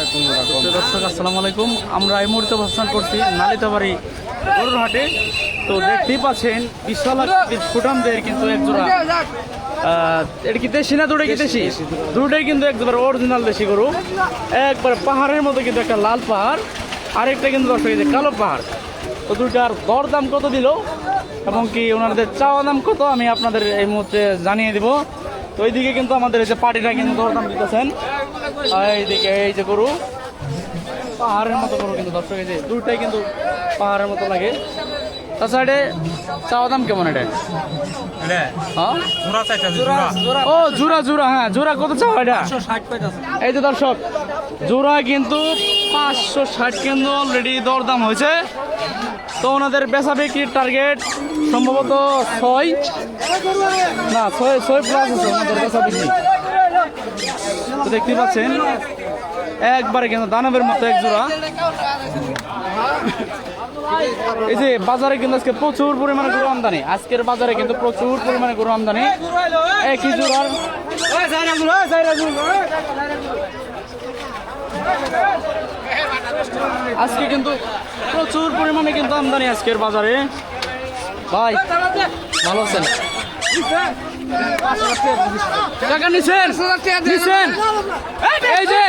দর্শক আসসালামু আলাইকুম। আমরা এই মুহূর্তে অবস্থান করছি নালিতাবাড়ি গরুর হাটে তো দেখতেই পাচ্ছেন বিশাল ফুটামদের কিন্তু এক জোড়া। এটা কি দেশি না দুটাই কি দেশি দুটাই কিন্তু একবার অরিজিনাল দেশি গরু। একবার পাহাড়ের মতো কিন্তু একটা লাল পাহাড়। আরেকটা কিন্তু দর্শক কালো পাহাড়। তো দুটার দর দাম কত দিল? এবং কি ওনাদের চাওয়া দাম কত? আমি আপনাদের এই মুহূর্তে জানিয়ে দিব। তো এইদিকে কিন্তু আমাদের এই যে পার্টিটা কিন্তু দরদাম দিতেছেন। এইদিকে এই যে গরু পাহাড়ের মতো গরু কিন্তু দর্শক এই যে দুটাই কিন্তু পাহাড়ের মতো লাগে। তাছাড়া চাওয়া দাম কেমন এটা? হ্যাঁ? ও জোড়া জোড়া হ্যাঁ জোড়া কত চাও এটা? এই যে দর্শক জোড়া কিন্তু পাঁচশো ষাট কিন্তু অলরেডি দরদাম হয়েছে। তো ওনাদের বেচা বিক্রির টার্গেট সম্ভবত ছয় না, ছয় ছয় প্লাস আছে বেচা বিক্রি তো দেখতে পাচ্ছেন, একবারে কিন্তু দানবের মতো এক জোড়া এই যে বাজারে কিন্তু আজকে প্রচুর পরিমাণে গরু আমদানি। আজকের বাজারে কিন্তু প্রচুর পরিমাণে গরু আমদানি। একই জোড়ার। আজকে কিন্তু প্রচুর পরিমাণে কিন্তু আমদানি আজকের বাজারে। ভাই ভালো আছেন? টাকা নিছেন? নিছেন? এই যে